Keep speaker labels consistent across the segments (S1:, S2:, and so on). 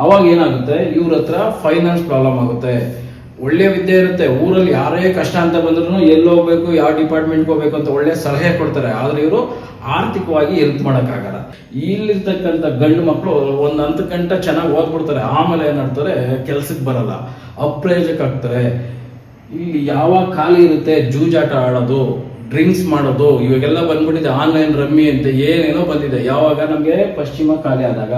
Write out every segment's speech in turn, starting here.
S1: ಅವಾಗ ಏನಾಗುತ್ತೆ? ಇವ್ರ ಹತ್ರ ಫೈನಾನ್ಸ್ ಪ್ರಾಬ್ಲಮ್ ಆಗುತ್ತೆ. ಒಳ್ಳೆ ವಿದ್ಯೆ ಇರುತ್ತೆ. ಊರಲ್ಲಿ ಯಾರೇ ಕಷ್ಟ ಅಂತ ಬಂದ್ರು ಎಲ್ಲಿ ಹೋಗ್ಬೇಕು, ಯಾವ ಡಿಪಾರ್ಟ್ಮೆಂಟ್ಗೆ ಹೋಗ್ಬೇಕು ಅಂತ ಒಳ್ಳೆ ಸಲಹೆ ಕೊಡ್ತಾರೆ. ಆದ್ರೆ ಇವರು ಆರ್ಥಿಕವಾಗಿ ಹೆಲ್ಪ್ ಮಾಡೋಕ್ಕಾಗಲ್ಲ. ಇಲ್ಲಿರ್ತಕ್ಕಂಥ ಗಂಡು ಮಕ್ಕಳು ಒಂದು ಹಂತ ಗಂಟೆ ಚೆನ್ನಾಗಿ ಓದ್ಬಿಡ್ತಾರೆ. ಆಮೇಲೆ ಏನಾಡ್ತಾರೆ ಕೆಲ್ಸಕ್ಕೆ ಬರಲ್ಲ. ಅಪ್ರಯೋಜಕ ಆಗ್ತಾರೆ ಇಲ್ಲಿ ಯಾವಾಗ ಖಾಲಿ ಇರುತ್ತೆ? ಜೂಜಾಟ ಆಡೋದು. ಡ್ರಿಂಕ್ಸ್ ಮಾಡೋದು, ಇವಾಗೆಲ್ಲ ಬಂದ್ಬಿಟ್ಟಿದೆ ಆನ್ಲೈನ್ ರಮ್ಮಿ ಅಂತ ಏನೇನೋ ಬಂದಿದೆ. ಯಾವಾಗ? ನಮಗೆ ಪಶ್ಚಿಮ ಖಾಲಿ ಆದಾಗ.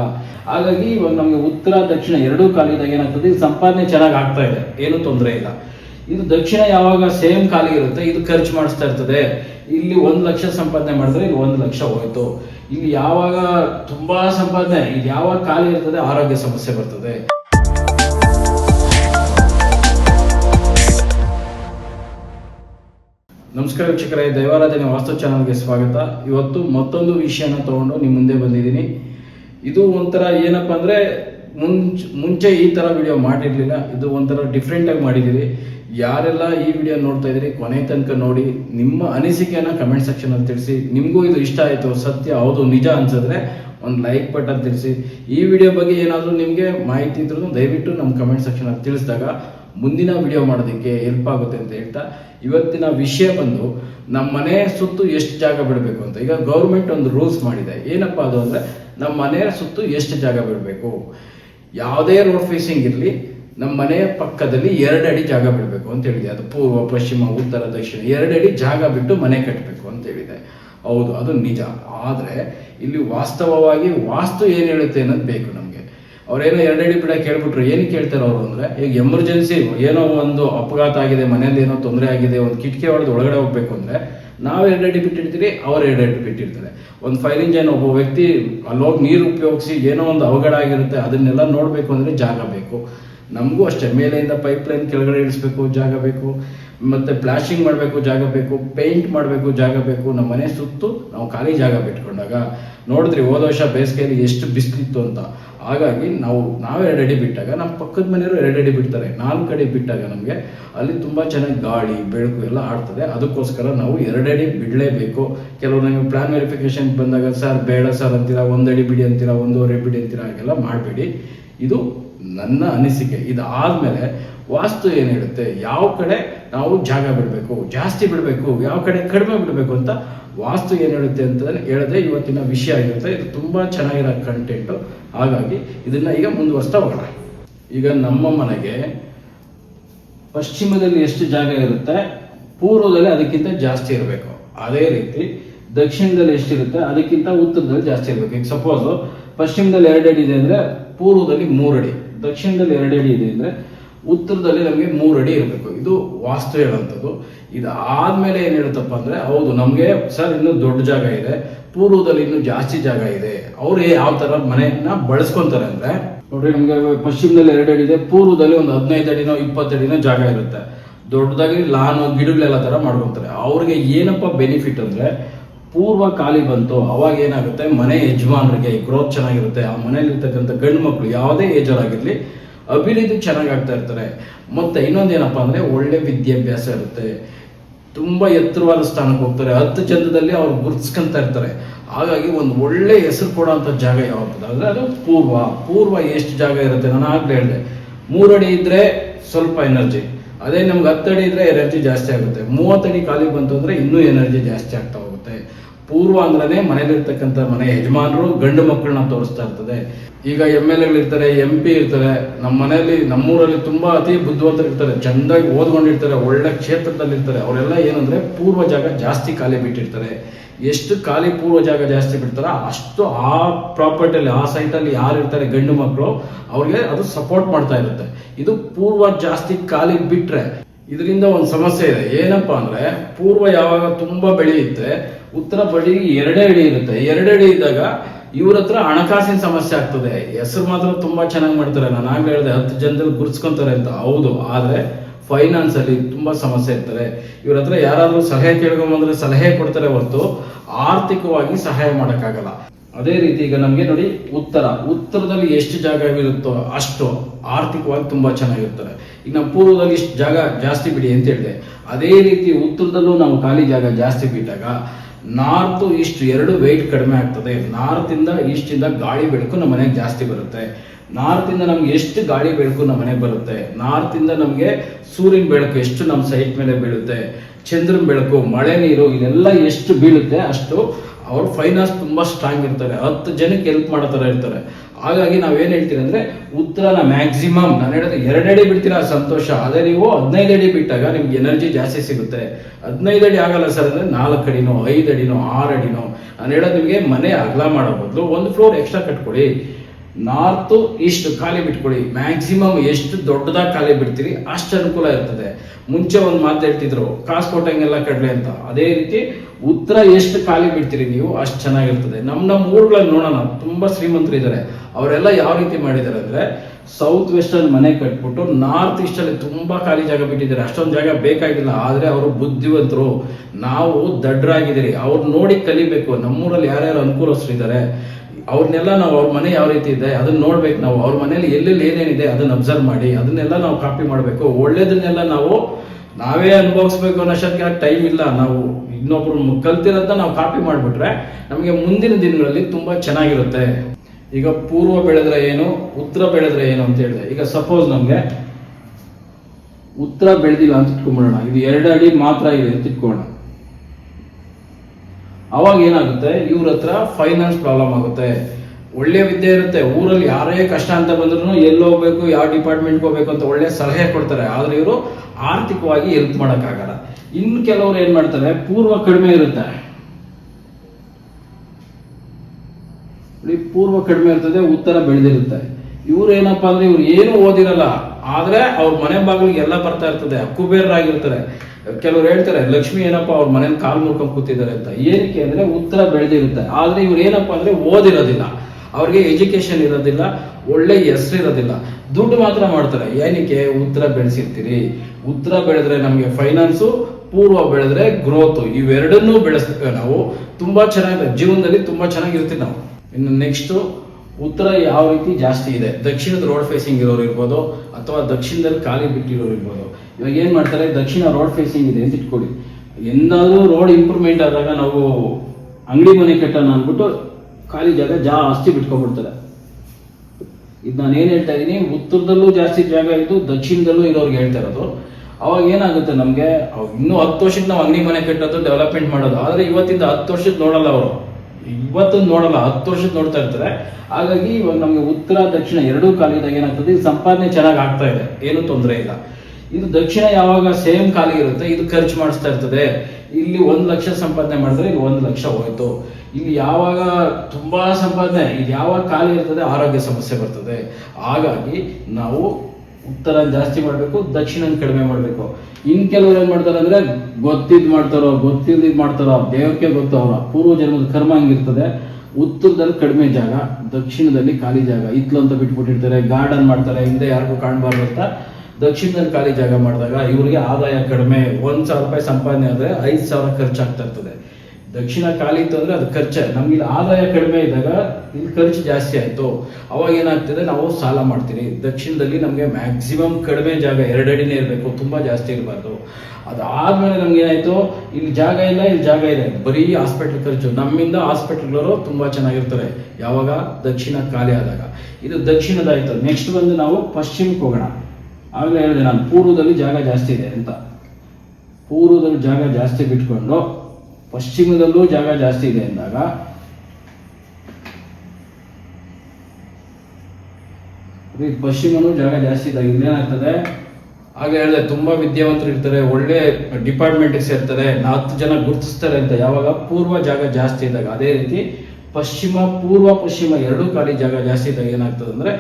S1: ಹಾಗಾಗಿ ಇವಾಗ ನಮಗೆ ಉತ್ತರ, ದಕ್ಷಿಣ ಎರಡೂ ಖಾಲಿದಾಗ ಏನಾಗ್ತದೆ? ಸಂಪಾದನೆ ಚೆನ್ನಾಗಿ ಆಗ್ತಾ ಇದೆ. ಏನು ತೊಂದರೆ ಇಲ್ಲ. ಇದು ದಕ್ಷಿಣ ಯಾವಾಗ ಸೇಮ್ ಖಾಲಿ ಇರುತ್ತೆ, ಇದು ಖರ್ಚು ಮಾಡಿಸ್ತಾ ಇರ್ತದೆ. ಇಲ್ಲಿ ಒಂದು ಲಕ್ಷ ಸಂಪಾದನೆ ಮಾಡಿದ್ರೆ ಇಲ್ಲಿ ಒಂದು ಲಕ್ಷ ಹೋಯ್ತು. ಇಲ್ಲಿ ಯಾವಾಗ ತುಂಬಾ ಸಂಪಾದನೆ, ಇದು ಯಾವಾಗ ಖಾಲಿ ಇರ್ತದೆ? ಆರೋಗ್ಯ ಸಮಸ್ಯೆ ಬರ್ತದೆ. ನಮಸ್ಕಾರ ವೀಕ್ಷಕರೇ, ದೈವಾರಾಧನೆ ವಾಸ್ತು ಚಾನಲ್ಗೆ ಸ್ವಾಗತ. ಇವತ್ತು ಮತ್ತೊಂದು ವಿಷಯನ ತಗೊಂಡು ನಿಮ್ಮ ಮುಂದೆ ಬಂದಿದ್ದೀನಿ. ಇದು ಒಂಥರ ಏನಪ್ಪ ಅಂದರೆ ಮುಂಚ, ಮುಂಚೆ ಈ ಥರ ವಿಡಿಯೋ ಮಾಡಿರಲಿಲ್ಲ. ಇದು ಒಂಥರ ಡಿಫ್ರೆಂಟಾಗಿ ಮಾಡಿದ್ದೀರಿ. ಯಾರೆಲ್ಲ ಈ ವಿಡಿಯೋ ನೋಡ್ತಾ ಇದ್ದೀರಿ, ಕೊನೆ ತನಕ ನೋಡಿ. ನಿಮ್ಮ ಅನಿಸಿಕೆಯನ್ನು ಕಮೆಂಟ್ ಸೆಕ್ಷನಲ್ಲಿ ತಿಳಿಸಿ. ನಿಮಗೂ ಇದು ಇಷ್ಟ ಆಯಿತು, ಸತ್ಯ, ಹೌದು, ನಿಜ ಅನ್ಸಿದ್ರೆ ಒಂದು ಲೈಕ್ ಬಟನ್ ತಿಳಿಸಿ. ಈ ವಿಡಿಯೋ ಬಗ್ಗೆ ಏನಾದರೂ ನಿಮಗೆ ಮಾಹಿತಿ ಇದ್ರೂ ದಯವಿಟ್ಟು ನಮ್ಮ ಕಮೆಂಟ್ ಸೆಕ್ಷನಲ್ಲಿ ತಿಳಿಸಿದಾಗ ಮುಂದಿನ ವಿಡಿಯೋ ಮಾಡೋದಕ್ಕೆ ಹೆಲ್ಪ್ ಆಗುತ್ತೆ ಅಂತ ಹೇಳ್ತಾ, ಇವತ್ತಿನ ವಿಷಯ ಬಂದು ನಮ್ಮ ಮನೆ ಸುತ್ತು ಎಷ್ಟು ಜಾಗ ಬಿಡಬೇಕು ಅಂತ. ಈಗ ಗೌರ್ಮೆಂಟ್ ಒಂದು ರೂಲ್ಸ್ ಮಾಡಿದೆ. ಏನಪ್ಪ ಅದು ಅಂದರೆ ನಮ್ಮ ಮನೆಯ ಸುತ್ತು ಎಷ್ಟು ಜಾಗ ಬಿಡಬೇಕು? ಯಾವುದೇ ರೋಡ್ ಫೇಸಿಂಗ್ ಇರಲಿ ನಮ್ಮ ಮನೆಯ ಪಕ್ಕದಲ್ಲಿ ಎರಡು ಅಡಿ ಜಾಗ ಬಿಡಬೇಕು ಅಂತ ಹೇಳಿದೆ. ಅದು ಪೂರ್ವ, ಪಶ್ಚಿಮ, ಉತ್ತರ, ದಕ್ಷಿಣ, ಎರಡು ಅಡಿ ಜಾಗ ಬಿಟ್ಟು ಮನೆ ಕಟ್ಟಬೇಕು ಅಂತ ಹೇಳಿದೆ. ಹೌದು, ಅದು ನಿಜ. ಆದರೆ, ಇಲ್ಲಿ ವಾಸ್ತವವಾಗಿ ವಾಸ್ತು ಏನು ಹೇಳುತ್ತೆ ಅನ್ನೋದು ಬೇಕು ನಮಗೆ. ಅವ್ರೇನೋ ಎರಡಡಿ ಬಿಡ ಕೇಳ್ಬಿಟ್ರು, ಏನು ಕೇಳ್ತಾರೆ ಅವರು ಅಂದ್ರೆ, ಈಗ ಎಮರ್ಜೆನ್ಸಿ ಏನೋ ಒಂದು ಅಪಘಾತ ಆಗಿದೆ, ಮನೆಯಲ್ಲಿ ಏನೋ ತೊಂದರೆ ಆಗಿದೆ, ಒಂದು ಕಿಟಕಿ ಹೊಡೆದು ಒಳಗಡೆ ಹೋಗ್ಬೇಕು ಅಂದ್ರೆ, ನಾವು ಎರಡಡಿ ಬಿಟ್ಟಿರ್ತೀರಿ ಅವ್ರು ಎರಡಡಿ ಬಿಟ್ಟಿರ್ತಾರೆ ಒಂದು ಫೈರ್ ಇಂಜನ್ ಒಬ್ಬ ವ್ಯಕ್ತಿ ಅಲ್ಲೋಗಿ ನೀರು ಉಪಯೋಗಿಸಿ ಏನೋ ಒಂದು ಅವಘಡ ಆಗಿರುತ್ತೆ, ಅದನ್ನೆಲ್ಲ ನೋಡಬೇಕು ಅಂದ್ರೆ ಜಾಗ ಬೇಕು. ನಮಗೂ ಅಷ್ಟೇ, ಮೇಲೆಯಿಂದ ಪೈಪ್ ಲೈನ್ ಕೆಳಗಡೆ ಇಳಿಸ್ಬೇಕು, ಜಾಗ ಬೇಕು. ಮತ್ತೆ ಪ್ಲಾಶಿಂಗ್ ಮಾಡಬೇಕು, ಜಾಗ ಬೇಕು, ಪೇಂಟ್ ಮಾಡಬೇಕು, ಜಾಗ ಬೇಕು, ನಮ್ಮ ಮನೆ ಸುತ್ತು, ನಾವು ಖಾಲಿ ಜಾಗ ಬಿಟ್ಕೊಂಡಾಗ ನೋಡಿದ್ರಿ ಹೋದ ವರ್ಷ ಬೇಸಿಗೆಯಲ್ಲಿ ಎಷ್ಟು ಬಿಸಿಲಿತ್ತು ಅಂತ. ಹಾಗಾಗಿ ನಾವು ನಾವು ಎರಡಡಿ ಬಿಟ್ಟಾಗ ನಮ್ಮ ಪಕ್ಕದ ಮನೆಯವರು ಎರಡಡಿ ಬಿಡ್ತಾರೆ. ನಾಲ್ಕು ಅಡಿ ಬಿಟ್ಟಾಗ ನಮಗೆ ಅಲ್ಲಿ ತುಂಬ ಚೆನ್ನಾಗಿ ಗಾಳಿ, ಬೆಳಕು ಎಲ್ಲ ಆಡ್ತದೆ. ಅದಕ್ಕೋಸ್ಕರ ನಾವು ಎರಡಡಿ ಬಿಡಲೇಬೇಕು. ಕೆಲವು ನಮಗೆ ಪ್ಲಾನ್ ವೆರಿಫಿಕೇಶನ್ ಬಂದಾಗ, ಸರ್, ಬೇಡ ಸರ್ ಅಂತೀರಾ ಒಂದಡಿ ಬಿಡಿ ಅಂತೀರಾ, ಒಂದೂವರೆ ಬಿಡಿ ಅಂತೀರಾ, ಹಾಗೆಲ್ಲ ಮಾಡಬೇಡಿ. ಇದು ನನ್ನ ಅನಿಸಿಕೆ. ಇದಾದ್ಮೇಲೆ ವಾಸ್ತು ಏನು ಹೇಳುತ್ತೆ ಯಾವ ಕಡೆ ನಾವು ಜಾಗ ಬಿಡಬೇಕು, ಜಾಸ್ತಿ ಬಿಡಬೇಕು, ಯಾವ ಕಡೆ ಕಡಿಮೆ ಬಿಡಬೇಕು ಅಂತ ವಾಸ್ತು ಏನು ಹೇಳುತ್ತೆ ಅಂತ ಹೇಳದೆ ಇವತ್ತಿನ ವಿಷಯ ಆಗಿರುತ್ತೆ. ಇದು ತುಂಬ ಚೆನ್ನಾಗಿರೋ ಕಂಟೆಂಟು ಹಾಗಾಗಿ ಇದನ್ನು ಈಗ ಮುಂದುವರಿಸ್ತಾ ಹೋಗೋಣ. ಈಗ ನಮ್ಮ ಮನೆಗೆ ಪಶ್ಚಿಮದಲ್ಲಿ ಎಷ್ಟು ಜಾಗ ಇರುತ್ತೆ? ಪೂರ್ವದಲ್ಲಿ ಅದಕ್ಕಿಂತ ಜಾಸ್ತಿ ಇರಬೇಕು. ಅದೇ ರೀತಿ ದಕ್ಷಿಣದಲ್ಲಿ ಎಷ್ಟಿರುತ್ತೆ? ಅದಕ್ಕಿಂತ ಉತ್ತರದಲ್ಲಿ ಜಾಸ್ತಿ ಇರಬೇಕು. ಈಗ ಸಪೋಸು ಪಶ್ಚಿಮದಲ್ಲಿ ಎರಡು ಅಡಿ ಇದೆ ಅಂದರೆ ಪೂರ್ವದಲ್ಲಿ ಮೂರಡಿ. ದಕ್ಷಿಣದಲ್ಲಿ ಎರಡು ಅಡಿ ಇದೆ ಅಂದ್ರೆ ಉತ್ತರದಲ್ಲಿ ನಮಗೆ ಮೂರು ಅಡಿ ಇರಬೇಕು. ಇದು ವಾಸ್ತು ಹೇಳುವಂಥದ್ದು ಇದು ಆದ್ಮೇಲೆ ಏನು ಹೇಳುತ್ತಪ್ಪ ಅಂದರೆ, ಹೌದು, ನಮಗೆ ಸರ್ ಇನ್ನೂ ದೊಡ್ಡ ಜಾಗ ಇದೆ. ಪೂರ್ವದಲ್ಲಿ ಇನ್ನೂ ಜಾಸ್ತಿ ಜಾಗ ಇದೆ. ಅವ್ರು ಯಾವ ಥರ ಮನೆಯನ್ನ ಬಳಸ್ಕೊತಾರೆ ಅಂದರೆ ನೋಡಿ ನಮಗೆ ಪಶ್ಚಿಮದಲ್ಲಿ ಎರಡು ಅಡಿ ಇದೆ. ಪೂರ್ವದಲ್ಲಿ ಒಂದು ಹದಿನೈದು ಅಡಿನೋ ಇಪ್ಪತ್ತು ಅಡಿನೋ ಜಾಗ ಇರುತ್ತೆ. ದೊಡ್ಡದಾಗಿ ಲಾನು ಗಿಡಗಳೆಲ್ಲ ಥರ ಮಾಡ್ಕೊತಾರೆ. ಅವ್ರಿಗೆ ಏನಪ್ಪ ಬೆನಿಫಿಟ್ ಅಂದರೆ, ಪೂರ್ವ ಖಾಲಿ ಬಂತು, ಅವಾಗ ಏನಾಗುತ್ತೆ, ಮನೆ ಯಜಮಾನರಿಗೆ ಗ್ರೋತ್ ಚೆನ್ನಾಗಿರುತ್ತೆ. ಆ ಮನೇಲಿರ್ತಕ್ಕಂಥ ಗಂಡು ಮಕ್ಕಳು ಯಾವುದೇ ಏಜ್ ಆಗಿರ್ಲಿ ಅಭಿವೃದ್ಧಿ ಚೆನ್ನಾಗಿ ಆಗ್ತಾ ಇರ್ತಾರೆ. ಮತ್ತೆ ಇನ್ನೊಂದೇನಪ್ಪ ಅಂದ್ರೆ ಒಳ್ಳೆ ವಿದ್ಯಾಭ್ಯಾಸ ಇರುತ್ತೆ. ತುಂಬಾ ಎತ್ತರವಾದ ಸ್ಥಾನಕ್ಕೆ ಹೋಗ್ತಾರೆ. ಹತ್ತು ಚಂದದಲ್ಲಿ ಅವ್ರು ಗುರ್ತಿಸ್ಕೊಂತ ಇರ್ತಾರೆ. ಹಾಗಾಗಿ ಒಂದು ಒಳ್ಳೆ ಹೆಸರು ಕೊಡೋಂಥ ಜಾಗ ಯಾವಾಗ ಅಂದ್ರೆ ಅದು ಪೂರ್ವ. ಪೂರ್ವ ಎಷ್ಟು ಜಾಗ ಇರುತ್ತೆ? ನಾನು ಆಗಲೇ ಹೇಳಿದೆ. ಮೂರಡಿ ಇದ್ರೆ ಸ್ವಲ್ಪ ಎನರ್ಜಿ ಅದೇ ನಮ್ಗೆ ಹತ್ತಡಿ ಇದ್ರೆ ಎನರ್ಜಿ ಜಾಸ್ತಿ ಆಗುತ್ತೆ. ಮೂವತ್ತಡಿ ಖಾಲಿ ಬಂತು ಅಂದ್ರೆ ಇನ್ನೂ ಎನರ್ಜಿ ಜಾಸ್ತಿ ಆಗ್ತಾ ಹೋಗುತ್ತೆ ಪೂರ್ವ ಅಂದ್ರೆ ಮನೇಲಿರ್ತಕ್ಕಂಥ ಮನೆ ಯಜಮಾನರು ಗಂಡು ಮಕ್ಕಳನ್ನ ತೋರಿಸ್ತಾ ಇರ್ತದೆ. ಈಗ ಎಂ ಎಲ್ ಎಗಳಿರ್ತಾರೆ ಎಂ ಪಿ ಇರ್ತಾರೆ ನಮ್ಮ ಮನೆಯಲ್ಲಿ, ನಮ್ಮೂರಲ್ಲಿ ತುಂಬಾ ಅತಿ ಬುದ್ಧಿವಂತರು ಇರ್ತಾರೆ, ಚೆಂದಾಗಿ ಓದ್ಕೊಂಡಿರ್ತಾರೆ, ಒಳ್ಳೆ ಕ್ಷೇತ್ರದಲ್ಲಿ ಇರ್ತಾರೆ. ಅವರೆಲ್ಲ ಏನಂದ್ರೆ ಪೂರ್ವ ಜಾಗ ಜಾಸ್ತಿ ಖಾಲಿ ಬಿಟ್ಟಿರ್ತಾರೆ. ಎಷ್ಟು ಖಾಲಿ ಪೂರ್ವ ಜಾಗ ಜಾಸ್ತಿ ಬಿಡ್ತಾರ ಅಷ್ಟು ಆ ಪ್ರಾಪರ್ಟಿಯಲ್ಲಿ, ಆ ಸೈಟಲ್ಲಿ ಯಾರು ಇರ್ತಾರೆ ಗಂಡು ಮಕ್ಕಳು, ಅವ್ರಿಗೆ ಅದು ಸಪೋರ್ಟ್ ಮಾಡ್ತಾ ಇರುತ್ತೆ. ಇದು ಪೂರ್ವ ಜಾಸ್ತಿ ಖಾಲಿ ಬಿಟ್ರೆ ಇದರಿಂದ ಒಂದು ಸಮಸ್ಯೆ ಇದೆ. ಏನಪ್ಪ ಅಂದ್ರೆ, ಪೂರ್ವ ಯಾವಾಗ ತುಂಬಾ ಬೆಳೆಯುತ್ತೆ ಉತ್ತರ ಬಳಿ ಎರಡೇ ಅಡಿ ಇರುತ್ತೆ. ಎರಡೇ ಅಡಿ ಇದ್ದಾಗ ಇವ್ರ ಹತ್ರ ಹಣಕಾಸಿನ ಸಮಸ್ಯೆ ಆಗ್ತದೆ. ಹೆಸರು ಮಾತ್ರ ತುಂಬಾ ಚೆನ್ನಾಗಿ ಮಾಡ್ತಾರೆ. ನಾನು ಆಗ್ಲೇ ಹೇಳಿದೆ, ಹತ್ತು ಜನದಲ್ಲಿ ಗುರ್ಸ್ಕೊಂತಾರೆ ಅಂತ. ಹೌದು, ಆದ್ರೆ ಫೈನಾನ್ಸ್ ಅಲ್ಲಿ ತುಂಬಾ ಸಮಸ್ಯೆ ಇರ್ತಾರೆ ಇವ್ರ ಹತ್ರ ಯಾರಾದ್ರೂ ಸಲಹೆ ಕೇಳ್ಕೊಂಬಂದ್ರೆ ಸಲಹೆ ಕೊಡ್ತಾರೆ ಹೊರತು ಆರ್ಥಿಕವಾಗಿ ಸಹಾಯ ಮಾಡೋಕ್ಕಾಗಲ್ಲ. ಅದೇ ರೀತಿ ಈಗ ನಮಗೆ ನೋಡಿ ಉತ್ತರ. ಉತ್ತರದಲ್ಲಿ ಎಷ್ಟು ಜಾಗ ಇರುತ್ತೋ ಅಷ್ಟು ಆರ್ಥಿಕವಾಗಿ ತುಂಬಾ ಚೆನ್ನಾಗಿರ್ತಾರೆ ಈಗ ನಾವು ಪೂರ್ವದಲ್ಲಿ ಇಷ್ಟು ಜಾಗ ಜಾಸ್ತಿ ಬಿಡಿ ಅಂತ ಹೇಳಿದೆ. ಅದೇ ರೀತಿ ಉತ್ತರದಲ್ಲೂ ನಾವು ಖಾಲಿ ಜಾಗ ಜಾಸ್ತಿ ಬಿಟ್ಟಾಗ ನಾರ್ತ್ ಈಸ್ಟ್ ಎರಡು ವೆಯ್ಟ್ ಕಡಿಮೆ ಆಗ್ತದೆ. ನಾರ್ತ್ ಇಂದ ಈಸ್ಟ್ ಇಂದ ಗಾಳಿ ಬೆಳಕು ನಮ್ಮ ಮನೆಗೆ ಜಾಸ್ತಿ ಬರುತ್ತೆ. ನಾರ್ತ್ ಇಂದ ನಮ್ಗೆ ಎಷ್ಟು ಗಾಳಿ ಬೆಳಕು ನಮ್ಮ ಮನೆಗೆ ಬರುತ್ತೆ. ನಾರ್ತ್ ಇಂದ ನಮ್ಗೆ ಸೂರ್ಯನ ಬೆಳಕು ಎಷ್ಟು ನಮ್ಮ ಸೈಟ್ ಮೇಲೆ ಬೀಳುತ್ತೆ. ಚಂದ್ರನ ಬೆಳಕು, ಮಳೆ ನೀರು, ಇದೆಲ್ಲ ಎಷ್ಟು ಬೀಳುತ್ತೆ ಅಷ್ಟು ಅವ್ರ ಫೈನಾನ್ಸ್ ತುಂಬಾ ಸ್ಟ್ರಾಂಗ್ ಇರ್ತಾರೆ. ಹತ್ತು ಜನಕ್ಕೆ ಹೆಲ್ಪ್ ಮಾಡೋ ಥರ ಇರ್ತಾರೆ. ಹಾಗಾಗಿ ನಾವೇನು ಹೇಳ್ತೀವಿ ಅಂದರೆ, ಉತ್ತರನ ಮ್ಯಾಕ್ಸಿಮಮ್ ನಾನು ಹೇಳಿದ್ರೆ ಎರಡಡಿ ಬಿಡ್ತೀರಾ? ಸಂತೋಷ. ಅದೇ ನೀವು ಹದಿನೈದು ಅಡಿ ಬಿಟ್ಟಾಗ ನಿಮ್ಗೆ ಎನರ್ಜಿ ಜಾಸ್ತಿ ಸಿಗುತ್ತೆ. ಹದಿನೈದು ಅಡಿ ಆಗಲ್ಲ ಸರ್ ಅಂದ್ರೆ ನಾಲ್ಕು ಅಡಿನೋ, ಐದು ಅಡಿನೋ, ಆರು ಅಡಿನೋ. ನಾನು ಹೇಳೋದು ನಿಮಗೆ ಮನೆ ಅಗಲ ಮಾಡೋ ಬದಲು ಒಂದು ಫ್ಲೋರ್ ಎಕ್ಸ್ಟ್ರಾ ಕಟ್ಕೊಳ್ಳಿ ನಾರ್ತ್ ಈಸ್ಟ್ ಖಾಲಿ ಬಿಟ್ಕೊಳ್ಳಿ. ಮ್ಯಾಕ್ಸಿಮಮ್ ಎಷ್ಟು ದೊಡ್ಡದಾಗಿ ಖಾಲಿ ಬಿಡ್ತೀರಿ ಅಷ್ಟು ಅನುಕೂಲ ಇರ್ತದೆ. ಮುಂಚೆ ಒಂದು ಮಾತು ಹೇಳ್ತಿದ್ರು, ಕಾಸು ಕೊಟ್ಟಂಗೆಲ್ಲ ಕಡಲೆ ಅಂತ. ಅದೇ ರೀತಿ ಉತ್ತರ ಎಷ್ಟು ಖಾಲಿ ಬಿಡ್ತೀರಿ ನೀವು ಅಷ್ಟು ಚೆನ್ನಾಗಿರ್ತದೆ. ನಮ್ಮ ನಮ್ಮ ಊರುಗಳಲ್ಲಿ ನೋಡೋಣ, ತುಂಬ ಶ್ರೀಮಂತರು ಇದ್ದಾರೆ ಅವರೆಲ್ಲ ಯಾವ ರೀತಿ ಮಾಡಿದ್ದಾರೆ ಅಂದರೆ ಸೌತ್ ವೆಸ್ಟ್ ಅಲ್ಲಿ ಮನೆ ಕಟ್ಬಿಟ್ಟು ನಾರ್ತ್ ಈಸ್ಟ್ ಅಲ್ಲಿ ತುಂಬಾ ಖಾಲಿ ಜಾಗ ಬಿಟ್ಟಿದ್ದಾರೆ. ಅಷ್ಟೊಂದು ಜಾಗ ಬೇಕಾಗಿಲ್ಲ, ಆದ್ರೆ ಅವರು ಬುದ್ಧಿವಂತರು. ನಾವು ದಡ್ಡರಾಗಿದ್ದೀರಿ ಅವ್ರು ನೋಡಿ ಕಲಿಬೇಕು. ನಮ್ಮೂರಲ್ಲಿ ಯಾರ್ಯಾರು ಅನುಕೂಲಸ್ಥರಿದ್ದಾರೆ ಅವ್ರನ್ನೆಲ್ಲ ನಾವು ಅವ್ರ ಮನೆ ಯಾವ ರೀತಿ ಇದೆ, ಅದನ್ನ ನೋಡ್ಬೇಕು ನಾವು. ಅವ್ರ ಮನೇಲಿ ಎಲ್ಲೆಲ್ಲಿ ಏನೇನಿದೆ ಅದನ್ನ ಅಬ್ಸರ್ವ್ ಮಾಡಿ, ಅದನ್ನೆಲ್ಲ ನಾವು ಕಾಪಿ ಮಾಡಬೇಕು. ಒಳ್ಳೇದನ್ನೆಲ್ಲ ನಾವು ನಾವೇ ಅನುಭವಿಸ್ಬೇಕು ಅನ್ನೋಷ್ಟಕ್ಕೆ ಟೈಮ್ ಇಲ್ಲ. ನಾವು ಇನ್ನೊಬ್ರು ಕಲ್ತಿರೋದನ್ನ ನಾವು ಕಾಪಿ ಮಾಡಿಬಿಟ್ರೆ ನಮಗೆ ಮುಂದಿನ ದಿನಗಳಲ್ಲಿ ತುಂಬಾ ಚೆನ್ನಾಗಿರುತ್ತೆ. ಈಗ ಪೂರ್ವ ಬೆಳೆದ್ರೆ ಏನು, ಉತ್ತರ ಬೆಳೆದ್ರೆ ಏನು ಅಂತ ಹೇಳಿದೆ ಈಗ ಸಪೋಸ್ ನಮಗೆ ಉತ್ತರ ಬೆಳೆದಿಲ್ಲ ಅಂತ ಇಟ್ಕೊಂಡ್ಬಿಡೋಣ. ಇದು ಎರಡು ಅಡಿ ಮಾತ್ರ ಇದೆ ಅಂತ ಇಟ್ಕೊಳ್ಳೋಣ. ಅವಾಗ ಏನಾಗುತ್ತೆ? ಇವ್ರ ಹತ್ರ ಫೈನಾನ್ಸ್ ಪ್ರಾಬ್ಲಮ್ ಆಗುತ್ತೆ. ಒಳ್ಳೆ ವಿದ್ಯೆ ಇರುತ್ತೆ. ಊರಲ್ಲಿ ಯಾರೇ ಕಷ್ಟ ಅಂತ ಬಂದ್ರು ಎಲ್ಲಿ ಹೋಗ್ಬೇಕು, ಯಾವ ಡಿಪಾರ್ಟ್ಮೆಂಟ್ಗೆ ಹೋಗ್ಬೇಕು ಅಂತ ಒಳ್ಳೆ ಸಲಹೆ ಕೊಡ್ತಾರೆ. ಆದ್ರೆ ಇವರು ಆರ್ಥಿಕವಾಗಿ ಹೆಲ್ಪ್ ಮಾಡೋಕ್ಕಾಗಲ್ಲ. ಇನ್ನು ಕೆಲವರು ಏನ್ ಮಾಡ್ತಾರೆ? ಪೂರ್ವ ಕಡಿಮೆ ಇರುತ್ತೆ. ಪೂರ್ವ ಕಡಿಮೆ ಇರ್ತದೆ, ಉತ್ತರ ಬೆಳೆದಿರುತ್ತೆ. ಇವ್ರು ಏನಪ್ಪಾ ಅಂದ್ರೆ ಇವ್ರು ಏನು ಓದಿರಲ್ಲ. ಆದ್ರೆ ಅವ್ರ ಮನೆ ಬಾಗಿಲಿಗೆ ಎಲ್ಲ ಬರ್ತಾ ಇರ್ತದೆ ಕುಬೇರರಾಗಿರ್ತಾರೆ ಕೆಲವ್ರು ಹೇಳ್ತಾರೆ, ಲಕ್ಷ್ಮಿ ಏನಪ್ಪ ಅವ್ರ ಮನೇಲಿ ಕಾಲು ಮುರ್ಕೊಂಡ್ ಕೂತಿದ್ದಾರೆ ಅಂತ. ಏನಕ್ಕೆ ಅಂದ್ರೆ ಉತ್ತರ ಬೆಳೆದಿರುತ್ತೆ. ಆದ್ರೆ ಇವ್ರು ಏನಪ್ಪಾ ಅಂದ್ರೆ ಓದಿರೋದಿಲ್ಲ. ಅವ್ರಿಗೆ ಎಜುಕೇಶನ್ ಇರೋದಿಲ್ಲ, ಒಳ್ಳೆ ಹೆಸರು ಇರೋದಿಲ್ಲ. ದುಡ್ಡು ಮಾತ್ರ ಮಾಡ್ತಾರೆ. ಏನಕ್ಕೆ? ಉತ್ತರ ಬೆಳೆಸಿರ್ತೀರಿ. ಉತ್ತರ ಬೆಳೆದ್ರೆ ನಮಗೆ ಫೈನಾನ್ಸು ಪೂರ್ವ ಬೆಳೆದ್ರೆ ಗ್ರೋತ್ ಇವೆರಡನ್ನೂ ಬೆಳೆಸ್ತೇವೆ ನಾವು. ತುಂಬಾ ಚೆನ್ನಾಗಿ, ಜೀವನದಲ್ಲಿ ತುಂಬಾ ಚೆನ್ನಾಗಿರ್ತೀವಿ ನಾವು. ಇನ್ನು ನೆಕ್ಸ್ಟ್ ಉತ್ತರ ಯಾವ ರೀತಿ ಜಾಸ್ತಿ ಇದೆ? ದಕ್ಷಿಣದ ರೋಡ್ ಫೇಸಿಂಗ್ ಇರೋರು ಇರ್ಬೋದು ಅಥವಾ ದಕ್ಷಿಣದಲ್ಲಿ ಖಾಲಿ ಬಿಟ್ಟಿರೋರು ಇರ್ಬೋದು. ಇವಾಗ ಏನು ಮಾಡ್ತಾರೆ? ದಕ್ಷಿಣ ರೋಡ್ ಫೇಸಿಂಗ್ ಇದೆ ಅಂತ ಇಟ್ಕೊಳ್ಳಿ. ಎಂದಾದ್ರೂ ರೋಡ್ ಇಂಪ್ರೂವ್ಮೆಂಟ್ ಆದಾಗ ನಾವು ಅಂಗಡಿ ಮನೆ ಕಟ್ಟೋಣ ಅಂದ್ಬಿಟ್ಟು ಖಾಲಿ ಜಾಗ ಜಾಸ್ತಿ ಬಿಟ್ಕೊಂಡ್ಬಿಡ್ತಾರೆ ಇದು ನಾನು ಏನು ಹೇಳ್ತಾ ಇದ್ದೀನಿ ಉತ್ತರದಲ್ಲೂ ಜಾಸ್ತಿ ಜಾಗ ಇದ್ದು ದಕ್ಷಿಣದಲ್ಲೂ ಇರೋರ್ಗೆ ಹೇಳ್ತಾ ಇರೋದು. ಅವಾಗ ಏನಾಗುತ್ತೆ ನಮಗೆ? ಇನ್ನೂ ಹತ್ತು ವರ್ಷಕ್ಕೆ ನಾವು ಅಂಗಡಿ ಮನೆ ಕಟ್ಟೋದು ಡೆವಲಪ್ಮೆಂಟ್ ಮಾಡೋದು. ಆದರೆ ಇವತ್ತಿಂದ ಹತ್ತು ವರ್ಷದ ನೋಡಲ್ಲ ಅವರು. ಇವತ್ತು ನೋಡಲ್ಲ, ಹತ್ತು ವರ್ಷದ ನೋಡ್ತಾ ಇರ್ತಾರೆ. ಹಾಗಾಗಿ ಇವಾಗ ನಮ್ಗೆ ಉತ್ತರ, ದಕ್ಷಿಣ ಎರಡೂ ಕಾಲಿದಾಗ ಏನಾಗ್ತದೆ, ಇದು ಸಂಪಾದನೆ ಚೆನ್ನಾಗಿ ಆಗ್ತಾ ಇದೆ. ಏನು ತೊಂದರೆ ಇಲ್ಲ. ಇದು ದಕ್ಷಿಣ ಯಾವಾಗ ಸೇಮ್ ಖಾಲಿ ಇರುತ್ತೆ, ಇದು ಖರ್ಚು ಮಾಡಿಸ್ತಾ ಇರ್ತದೆ. ಇಲ್ಲಿ ಒಂದು ಲಕ್ಷ ಸಂಪಾದನೆ ಮಾಡಿದ್ರೆ ಇಲ್ಲಿ ಒಂದು ಲಕ್ಷ ಹೋಯ್ತು. ಇಲ್ಲಿ ಯಾವಾಗ ತುಂಬಾ ಸಂಪಾದನೆ, ಇದು ಯಾವಾಗ ಖಾಲಿ ಇರ್ತದೆ, ಆರೋಗ್ಯ ಸಮಸ್ಯೆ ಬರ್ತದೆ. ಹಾಗಾಗಿ ನಾವು ಉತ್ತರ ಜಾಸ್ತಿ ಮಾಡಬೇಕು ದಕ್ಷಿಣ ಕಡಿಮೆ ಮಾಡಬೇಕು. ಇನ್ ಕೆಲವರು ಏನ್ ಮಾಡ್ತಾರೆ ಅಂದ್ರೆ ಗೊತ್ತಿದ್ ಮಾಡ್ತಾರೋ ಗೊತ್ತಿಲ್ದಿದ್ ಮಾಡ್ತಾರೋ ದೇವಕ್ಕೆ ಗೊತ್ತು ಅವರ ಪೂರ್ವ ಜನ್ಮದ ಕರ್ಮ ಹಂಗಿರ್ತದೆ. ಉತ್ತರದಲ್ಲಿ ಕಡಿಮೆ ಜಾಗ, ದಕ್ಷಿಣದಲ್ಲಿ ಖಾಲಿ ಜಾಗ. ಇತ್ಲು ಅಂತ ಬಿಟ್ಬಿಟ್ಟಿರ್ತಾರೆ, ಗಾರ್ಡನ್ ಮಾಡ್ತಾರೆ, ಹಿಂದೆ ಯಾರಿಗೂ ಕಾಣಬಾರ್ದು ಅಂತ. ದಕ್ಷಿಣದಲ್ಲಿ ಖಾಲಿ ಜಾಗ ಮಾಡಿದಾಗ ಇವರಿಗೆ ಆದಾಯ ಕಡಿಮೆ. ಒಂದ್ ಸಾವಿರ ರೂಪಾಯಿ ಸಂಪಾದನೆ ಆದರೆ ಐದು ಸಾವಿರ ಖರ್ಚಾಗ್ತಾ ಇರ್ತದೆ. ದಕ್ಷಿಣ ಖಾಲಿ ಇತ್ತು ಅಂದ್ರೆ ಅದು ಖರ್ಚು. ನಮ್ಗೆ ಆದಾಯ ಕಡಿಮೆ ಇದ್ದಾಗ ಇಲ್ಲಿ ಖರ್ಚು ಜಾಸ್ತಿ ಆಯಿತು. ಅವಾಗ ಏನಾಗ್ತದೆ, ನಾವು ಸಾಲ ಮಾಡ್ತೀವಿ ದಕ್ಷಿಣದಲ್ಲಿ ನಮಗೆ ಮ್ಯಾಕ್ಸಿಮಮ್ ಕಡಿಮೆ ಜಾಗ ಎರಡಡಿನೇ ಇರಬೇಕು. ತುಂಬಾ ಜಾಸ್ತಿ ಇರಬಾರ್ದು. ಅದಾದ್ಮೇಲೆ ನಮ್ಗೆ ಏನಾಯ್ತು, ಇಲ್ಲಿ ಜಾಗ ಇಲ್ಲ, ಇಲ್ಲಿ ಜಾಗ ಇದೆ ಬರೀ ಹಾಸ್ಪಿಟಲ್ ಖರ್ಚು. ನಮ್ಮಿಂದ ಹಾಸ್ಪಿಟಲ್ಗಳು ತುಂಬಾ ಚೆನ್ನಾಗಿರ್ತಾರೆ ಯಾವಾಗ? ದಕ್ಷಿಣ ಖಾಲಿ ಆದಾಗ. ಇದು ದಕ್ಷಿಣದಾಯಿತು. ನೆಕ್ಸ್ಟ್ ಬಂದು ನಾವು ಪಶ್ಚಿಮಕ್ಕೆ ಹೋಗೋಣ. ಆಗಲೇ ಹೇಳಿದೆ ನಾನು, ಪೂರ್ವದಲ್ಲಿ ಜಾಗ ಜಾಸ್ತಿ ಇದೆ ಅಂತ. ಪೂರ್ವದಲ್ಲಿ ಜಾಗ ಜಾಸ್ತಿ ಬಿಟ್ಕೊಂಡು ಪಶ್ಚಿಮದಲ್ಲೂ ಜಾಗ ಜಾಸ್ತಿ ಇದೆ ಅಂದಾಗ ಪಶ್ಚಿಮನೂ ಜಾಗ ಜಾಸ್ತಿ ಇದ್ದಾಗ ಇಲ್ಲೇನಾಗ್ತದೆ ಆಗ ಹೇಳಿದೆ, ತುಂಬಾ ವಿದ್ಯಾವಂತರು ಇರ್ತಾರೆ, ಒಳ್ಳೆ ಡಿಪಾರ್ಟ್ಮೆಂಟ್ ಸೇರ್ತಾರೆ ಹತ್ತು ಜನ ಗುರುತಿಸ್ತಾರೆ ಅಂತ. ಯಾವಾಗ? ಪೂರ್ವ ಜಾಗ ಜಾಸ್ತಿ ಇದ್ದಾಗ. ಅದೇ ರೀತಿ ಪಶ್ಚಿಮ, ಪೂರ್ವ, ಪಶ್ಚಿಮ ಎರಡೂ ಖಾಲಿ ಜಾಗ ಜಾಸ್ತಿ ಇದ್ದಾಗ ಏನಾಗ್ತದೆ ಅಂದ್ರೆ,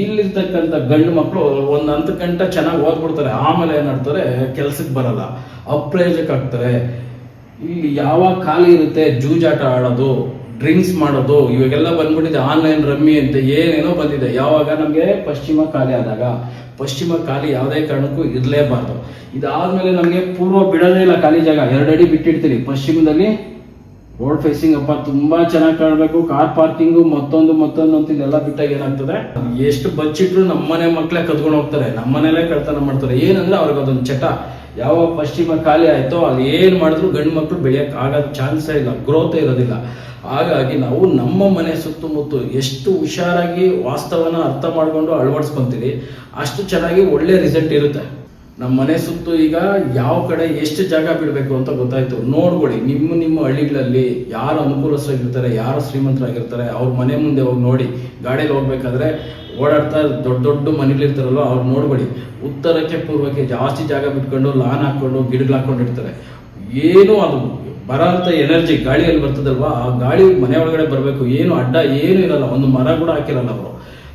S1: ಇಲ್ಲಿರ್ತಕ್ಕಂಥ ಗಂಡು ಮಕ್ಕಳು ಒಂದು ಹಂತ ಗಂಟ ಚೆನ್ನಾಗಿ ಓದ್ಬಿಡ್ತಾರೆ, ಆಮೇಲೆ ಏನಾಡ್ತಾರೆ ಕೆಲ್ಸಕ್ಕೆ ಬರಲ್ಲ. ಅಪ್ರಯೋಜಕ ಆಗ್ತಾರೆ ಇಲ್ಲಿ ಯಾವಾಗ ಖಾಲಿ ಇರುತ್ತೆ ಜೂಜಾಟ ಆಡೋದು, ಡ್ರಿಂಕ್ಸ್ ಮಾಡೋದು, ಇವಾಗೆಲ್ಲ ಬಂದ್ಬಿಟ್ಟಿದೆ ಆನ್ಲೈನ್ ರಮ್ಮಿ ಅಂತ ಏನೇನೋ ಬಂದಿದೆ. ಯಾವಾಗ? ನಮಗೆ ಪಶ್ಚಿಮ ಖಾಲಿ ಆದಾಗ. ಪಶ್ಚಿಮ ಖಾಲಿ ಯಾವುದೇ ಕಾರಣಕ್ಕೂ ಇರಲೇಬಾರ್ದು. ಇದಾದ್ಮೇಲೆ ನಮಗೆ ಪೂರ್ವ ಬಿಡೋದೇ ಇಲ್ಲ ಖಾಲಿ ಜಾಗ. ಎರಡಡಿ ಬಿಟ್ಟಿರ್ತೀನಿ ಪಶ್ಚಿಮದಲ್ಲಿ ರೋಡ್ ಫೇಸಿಂಗ್ ಅಪ್ಪ ತುಂಬಾ ಚೆನ್ನಾಗಿ ಕಾಣಬೇಕು. ಕಾರ್ ಪಾರ್ಕಿಂಗು ಮತ್ತೊಂದು ಮತ್ತೊಂದು ಅಂತ ಇದೆಲ್ಲ ಬಿಟ್ಟಾಗ ಏನಾಗ್ತದೆ? ಎಷ್ಟು ಬಚ್ಚಿಟ್ರು ನಮ್ಮನೆ ಮಕ್ಕಳೇ ಕದ್ಕೊಂಡು ಹೋಗ್ತಾರೆ. ನಮ್ಮನೇಲೆ ಕಳ್ತನ ಮಾಡ್ತಾರೆ. ಏನಂದ್ರೆ ಅವ್ರಿಗೆ ಅದೊಂದು ಚಟ. ಯಾವ ಪಶ್ಚಿಮ ಖಾಲಿ ಆಯಿತೋ ಅಲ್ಲಿ ಏನು ಮಾಡಿದ್ರು ಗಂಡು ಮಕ್ಕಳು ಬೆಳೆಯಕ್ಕೆ ಆಗೋ ಚಾನ್ಸೇ ಇಲ್ಲ ಗ್ರೋತೇ ಇರೋದಿಲ್ಲ. ಹಾಗಾಗಿ ನಾವು ನಮ್ಮ ಮನೆ ಸುತ್ತಮುತ್ತ ಎಷ್ಟು ಹುಷಾರಾಗಿ ವಾಸ್ತವನ ಅರ್ಥ ಮಾಡ್ಕೊಂಡು ಅಳವಡಿಸ್ಕೊಂತೀವಿ, ಅಷ್ಟು ಚೆನ್ನಾಗಿ ಒಳ್ಳೆ ರಿಸಲ್ಟ್ ಇರುತ್ತೆ. ನಮ್ಮ ಮನೆ ಸುತ್ತು ಈಗ ಯಾವ ಕಡೆ ಎಷ್ಟು ಜಾಗ ಬಿಡಬೇಕು ಅಂತ ಗೊತ್ತಾಯ್ತು. ನೋಡ್ಕೊಳ್ಳಿ, ನಿಮ್ಮ ನಿಮ್ಮ ಹಳ್ಳಿಗಳಲ್ಲಿ ಯಾರು ಅನುಕೂಲಸ್ಥರಾಗಿರ್ತಾರೆ, ಯಾರು ಶ್ರೀಮಂತರಾಗಿರ್ತಾರೆ, ಅವ್ರ ಮನೆ ಮುಂದೆ ಹೋಗಿ ನೋಡಿ ಗಾಡಿಯಲ್ಲಿ ಹೋಗ್ಬೇಕಾದ್ರೆ ಓಡಾಡ್ತಾ ದೊಡ್ಡ ದೊಡ್ಡ ಮನೇಲಿರ್ತಾರಲ್ವ ಅವ್ರು ನೋಡ್ಬೇಡಿ. ಉತ್ತರಕ್ಕೆ ಪೂರ್ವಕ್ಕೆ ಜಾಸ್ತಿ ಜಾಗ ಬಿಟ್ಕೊಂಡು, ಲಾನ್ ಹಾಕೊಂಡು ಗಿಡಗಳು ಹಾಕೊಂಡಿರ್ತಾರೆ ಏನು ಅದು ಬರೋಂಥ ಎನರ್ಜಿ ಗಾಳಿಯಲ್ಲಿ ಬರ್ತದಲ್ವಾ, ಆ ಗಾಳಿ ಮನೆ ಒಳಗಡೆ ಬರಬೇಕು. ಏನು ಅಡ್ಡ ಏನು ಇರಲ್ಲ. ಒಂದು ಮರ ಕೂಡ ಹಾಕಿರಲ್ಲ ಅವರು.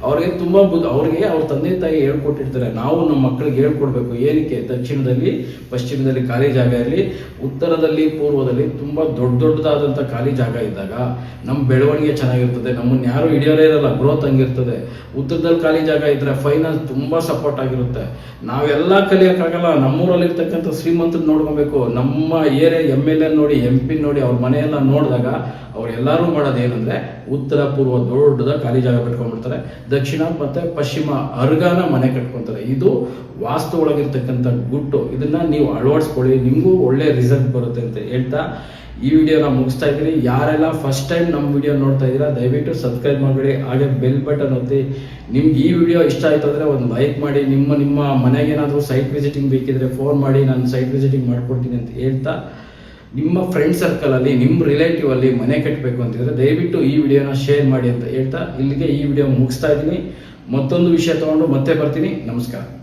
S1: ಅವ್ರಿಗೆ ತುಂಬ ಬುದ್ಧ ಅವ್ರಿಗೆ ಅವ್ರ ತಂದೆ ತಾಯಿ ಹೇಳ್ಕೊಟ್ಟಿರ್ತಾರೆ, ನಾವು ನಮ್ಮ ಮಕ್ಕಳಿಗೆ ಹೇಳ್ಕೊಡ್ಬೇಕು. ಏನಕ್ಕೆ? ದಕ್ಷಿಣದಲ್ಲಿ, ಪಶ್ಚಿಮದಲ್ಲಿ ಖಾಲಿ ಜಾಗ ಇರಲಿ, ಉತ್ತರದಲ್ಲಿ, ಪೂರ್ವದಲ್ಲಿ ತುಂಬ ದೊಡ್ಡ ದೊಡ್ಡದಾದಂಥ ಖಾಲಿ ಜಾಗ ಇದ್ದಾಗ ನಮ್ಮ ಬೆಳವಣಿಗೆ ಚೆನ್ನಾಗಿರ್ತದೆ. ನಮ್ಮನ್ನು ಯಾರು ಹಿಡಿಯೋರೇ ಇರಲ್ಲ ಗ್ರೋತ್ ಹಂಗಿರ್ತದೆ. ಉತ್ತರದಲ್ಲಿ ಖಾಲಿ ಜಾಗ ಇದ್ದರೆ ಫೈನಾನ್ಸ್ ತುಂಬ ಸಪೋರ್ಟ್ ಆಗಿರುತ್ತೆ. ನಾವೆಲ್ಲ ಕಲಿಯೋಕ್ಕಾಗಲ್ಲ. ನಮ್ಮೂರಲ್ಲಿರ್ತಕ್ಕಂಥ ಶ್ರೀಮಂತರು ನೋಡ್ಕೊಬೇಕು. ನಮ್ಮ ಏರಿಯಾ ಎಂ ಎಲ್ ಎ ನೋಡಿ ಎಂ ಪಿ ನೋಡಿ, ಅವ್ರ ಮನೆಯೆಲ್ಲ ನೋಡಿದಾಗ ಅವ್ರೆಲ್ಲರೂ ಮಾಡೋದು ಏನಂದ್ರೆ ಉತ್ತರ, ಪೂರ್ವ ದೊಡ್ಡದ ಖಾಲಿ ಜಾಗ ಬಿಟ್ಕೊಂಡ್ಬಿಡ್ತಾರೆ ದಕ್ಷಿಣ ಮತ್ತು ಪಶ್ಚಿಮ ಅರ್ಗಾನ ಮನೆ ಕಟ್ಕೊತಾರೆ. ಇದು ವಾಸ್ತು ಒಳಗಿರ್ತಕ್ಕಂಥ ಗುಟ್ಟು. ಇದನ್ನ ನೀವು ಅಳವಡಿಸ್ಕೊಳ್ಳಿ. ನಿಮಗೂ ಒಳ್ಳೆ ರಿಸಲ್ಟ್ ಬರುತ್ತೆ ಅಂತ ಹೇಳ್ತಾ ಈ ವಿಡಿಯೋನ ಮುಗಿಸ್ತಾ ಇದ್ದೀನಿ. ಯಾರೆಲ್ಲ ಫಸ್ಟ್ ಟೈಮ್ ನಮ್ಮ ವಿಡಿಯೋ ನೋಡ್ತಾ ಇದ್ದೀರಾ, ದಯವಿಟ್ಟು ಸಬ್ಸ್ಕ್ರೈಬ್ ಮಾಡಿಬಿಡಿ ಹಾಗೆ ಬೆಲ್ ಬಟನ್ ಒತ್ತಿ. ನಿಮ್ಗೆ ಈ ವಿಡಿಯೋ ಇಷ್ಟ ಆಯ್ತು ಅಂದರೆ ಒಂದು ಲೈಕ್ ಮಾಡಿ. ನಿಮ್ಮ ನಿಮ್ಮ ಮನೆಗೇನಾದರೂ ಸೈಟ್ ವಿಸಿಟಿಂಗ್ ಬೇಕಿದ್ರೆ ಫೋನ್ ಮಾಡಿ. ನಾನು ಸೈಟ್ ವಿಸಿಟಿಂಗ್ ಮಾಡ್ಕೊಡ್ತೀನಿ ಅಂತ ಹೇಳ್ತಾ ನಿಮ್ಮ ಫ್ರೆಂಡ್ ಸರ್ಕಲಲ್ಲಿ ನಿಮ್ಮ ರಿಲೇಟಿವ್ ಅಲ್ಲಿ ಮನೆ ಕಟ್ಟಬೇಕು ಅಂತಿದ್ರೆ ದಯವಿಟ್ಟು ಈ ವಿಡಿಯೋನ ಶೇರ್ ಮಾಡಿ ಅಂತ ಹೇಳ್ತಾ ಇಲ್ಲಿಗೆ ಈ ವಿಡಿಯೋ ಮುಗಿಸ್ತಾ ಇದ್ದೀನಿ. ಮತ್ತೊಂದು ವಿಷಯ ತಗೊಂಡು ಮತ್ತೆ ಬರ್ತೀನಿ. ನಮಸ್ಕಾರ.